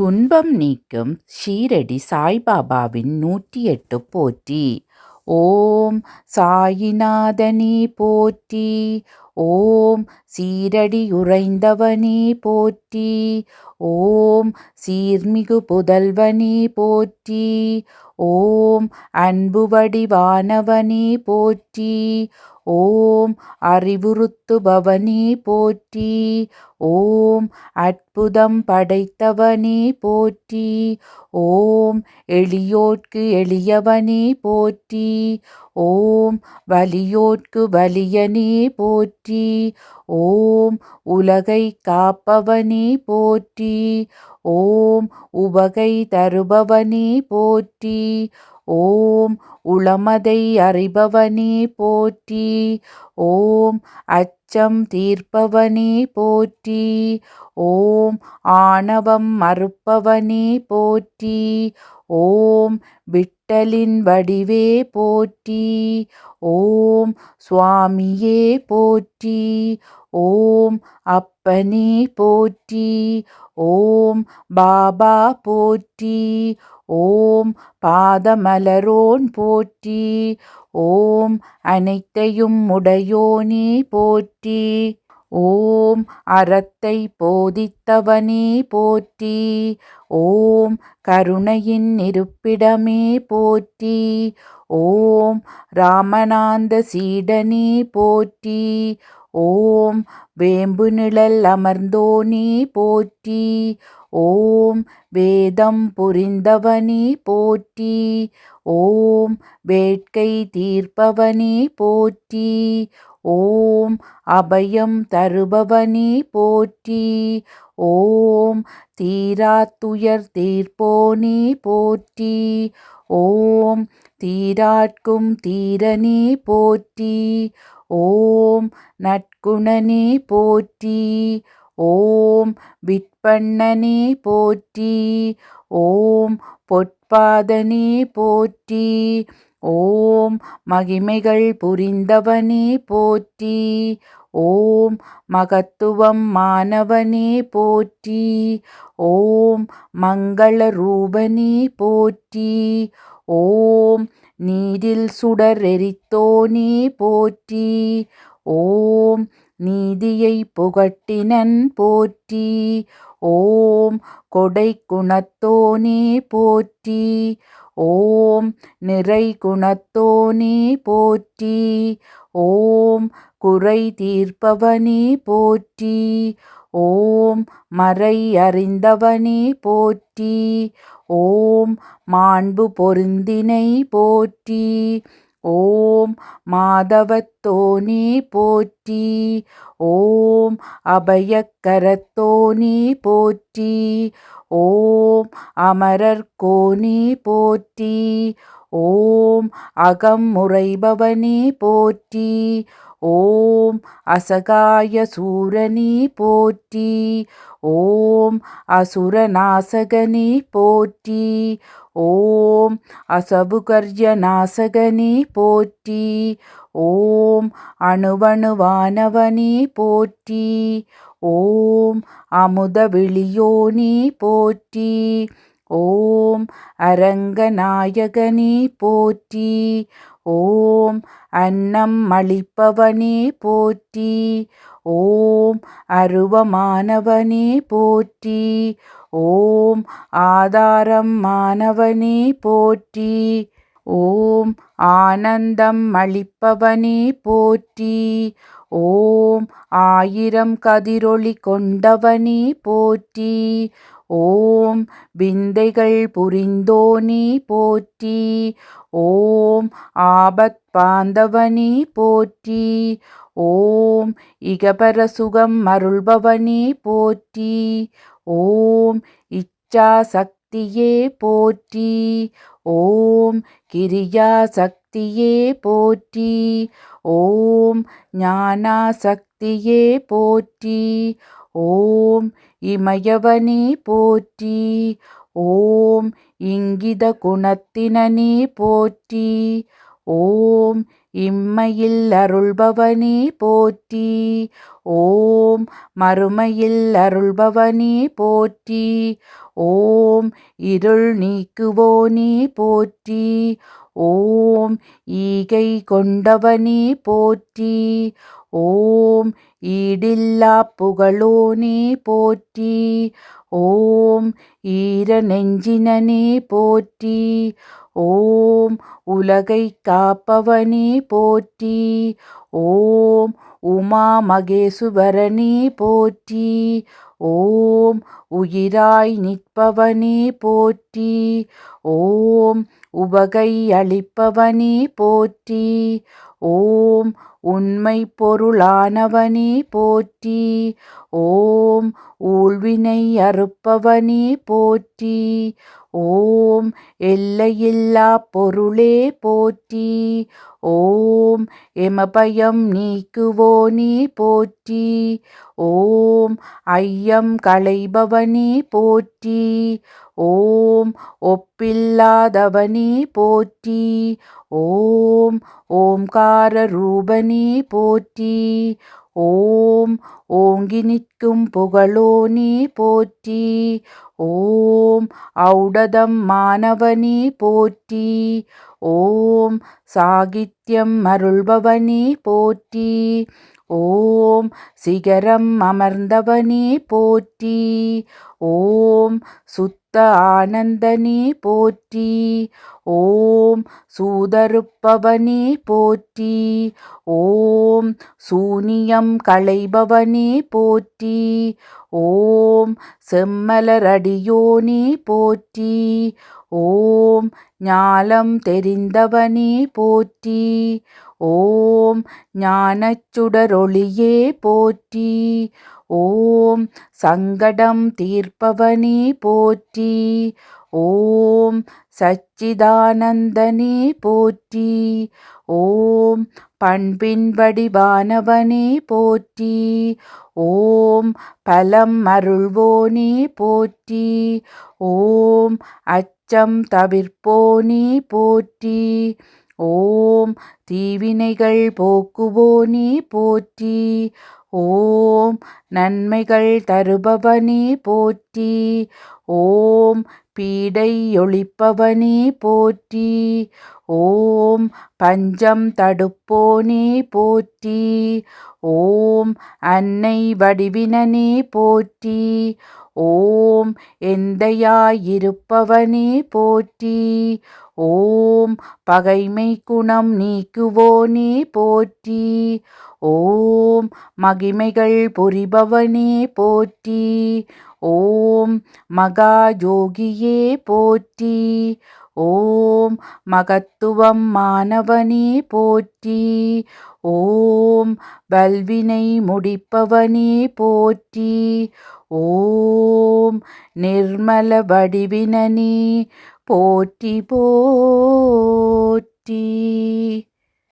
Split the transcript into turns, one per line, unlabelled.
துன்பம் நீக்கும் ஷீரடி சாய்பாபாவின் நூற்றி எட்டு போற்றி. ஓம் சாயிநாதனே போற்றி. ஓம் சீரடி உறைந்தவனே போற்றி. போற்றி. ஓம் சீர்மிகு புதல்வனே போற்றி. ஓம் அன்பு வடிவானவனே போற்றி. ஓம் அறிவுறுத்துபவனே போற்றி. ஓம் அற்புதம் படைத்தவனே போற்றி. ஓம் எளியோர்க்கு எளியவனே போற்றி. ஓம் வலியோர்க்கு வலியனே போற்றி. ஓம் உலகை காப்பவனே போற்றி. ஓம் உபகை தருபவனே போற்றி. ஓம் உளமதை அறிபவனே போற்றி. ஓம் அச்சம் தீர்ப்பவனே போற்றி. ஓம் ஆணவம் மறுப்பவனே போற்றி. ஓம் விட்டலின் வடிவே போற்றி. ஓம் சுவாமியே போற்றி. ஓம் அப்பனே போற்றி. ஓம் பாபா போற்றி. ஓம் பாதமலரோன் போற்றி ஓம் அனைத்தையும் உடையோனே போற்றி ஓம் அறத்தை போதித்தவனே போற்றி ஓம் கருணையின் இருப்பிடமே போற்றி ஓம் ராமநாந்த சீடனே போற்றி ஓம் வேம்பு நிழல் அமர்ந்தோனே போற்றி ஓம் வேதம் புரிந்தவனே போற்றி. ஓம் வேட்கை தீர்ப்பவனே போற்றி. ஓம் அபயம் தருபவனே போற்றி. ஓம் தீராத்துயர் தீர்ப்போனே போற்றி. ஓம் தீராட்கும் தீரனே போற்றி. ஓம் நற்குணனே போற்றி. ஓம் விற்பண்ணனே போற்றி ஓம் பொற்பாதனே போற்றி ஓம் மகிமைகள் புரிந்தவனே போற்றி ஓம் மகத்துவம் மாணவனே போற்றி ஓம் மங்கள ரூபனே போற்றி ஓம் நீரில் சுடர் எரித்தோனே போற்றி ஓம் நீதியை புகட்டினன் போற்றி. ஓம் கொடை குணத்தோனே போற்றி. ஓம் நிறை குணத்தோனே போற்றி. ஓம் குறை தீர்ப்பவனே போற்றி. ஓம் மறை அறிந்தவனே போற்றி. ஓம் மாண்பு பொருந்தினை போற்றி. ஓம் மாதவத்தோனே போற்றி. ஓம் அபயக்கரத்தோனே போற்றி. ஓம் அமரர்கோனே போற்றி. ஓம் அகம் முறைபவனே போற்றி. ஓம் அசகாய சூரனே போற்றி. ஓம் அசுரநாசகனே போற்றி. ஓம் அசபுகர்ய நாசகனே போற்றி. ஓம் அணுவணுவானவனே போற்றி. ஓம் அமுத விழியோனே போற்றி. ஓம் அரங்கநாயகனே போற்றி. ஓம் அன்னம் அளிப்பவனே போற்றி. ஓம் அருவமானவனே போற்றி. ஓம் ஆதாரம் மாணவனே போற்றி. ஓம் ஆனந்தம் அளிப்பவனே போற்றி. ஓம் ஆயிரம் கதிரொளி கொண்டவனே போற்றி. ஓம் விந்தைகள் புரிந்தோனே போற்றி. ஓம் ஆபத் பாந்தவனே போற்றி. ஓம் இகபர சுகம் அருள்பவனே போற்றி. ஓம் இச்சா சக்தியே போற்றி. ஓம் கிரியா சக்தியே போற்றி. ஓம் ஞானா சக்தியே போற்றி. ஓம் இமயவனே போற்றி. ஓம் இங்கித குணத்தினனே போற்றி. ஓம் இம்மையில் அருள்பவனே போற்றி. ஓம் மறுமையில் அருள்பவனே போற்றி. ஓம் இருள் நீக்குவோனே போற்றி. ஓம் ஈகை கொண்டவனே போற்றி. ஓம் ஈடில்லா புகழோனே போற்றி. ஓம் ஈர நெஞ்சினனே போற்றி. ஓம் உலகை காப்பவனே போற்றி. ஓம் உமா மகேசுவரனே போற்றி. ஓம் உயிராய் நிற்பவனே போற்றி. ஓம் உபகை அளிப்பவனே போற்றி. ஓம் உண்மை பொருளானவனே போற்றி. ஓம் ஊழ்வினை அறுப்பவனே போற்றி. ஓம் எல்லையில்லா பொருளே போற்றி. ஓம் எமபயம் நீக்குவோனே போற்றி. ஓம் ஐயம் களைபவனே போற்றி. ஓம் ஒப்பில்லாதவனே போற்றி. ஓம் ஓம்கார ரூபனே போற்றி ஓம் ஓங்கி நிற்கும் புகழோனே போற்றி ஓம் ஔடதம் மாணவனே போற்றி ஓம் சாகித்யம் அருள்பவனே போற்றி ஓம் சிகரம் அமர்ந்தவனே போற்றி ஓம் சுத்த ஆனந்தனே போற்றி. ஓம் சூதருப்பவனே போற்றி. ஓம் சூனியம் களைபவனே போற்றி. ஓம் செம்மலரடியோனே போற்றி. ஓம் ஞாலம் தெரிந்தவனே போற்றி. ஓம் ஞானச்சுடரொளியே போற்றி. ஓம் சங்கடம் தீர்ப்பவனே போற்றி. ஓம் சச்சிதானந்தனே போற்றி. ஓம் பண்பின் வடிவானவனே போற்றி. ஓம் பலம் அருள்வோனே போற்றி. ஓம் அச்சம் தவிர்ப்போனே போற்றி. ஓம் தீவினைகள் போக்குவோனே போற்றி. ஓம் நன்மைகள் தருபவனே போற்றி. ஓம் பீடை ஒழிப்பவனே போற்றி. ஓம் பஞ்சம் தடுப்போனே போற்றி. ஓம் அன்னை வடிவினனே போற்றி. ஓம் எந்தையாயிருப்பவனே போற்றி. ஓம் பகைமை குணம் நீக்குவோனே போற்றி. ஓம் மகிமைகள் புரிபவனே போற்றி. ஓம் மகா ஜோகியே போற்றி. ஓம் மகத்துவம் மாணவனே போற்றி. ஓம் வல்வினை முடிப்பவனே போற்றி. ஓம் நிர்மல வடிவினனே போற்றி போற்றி.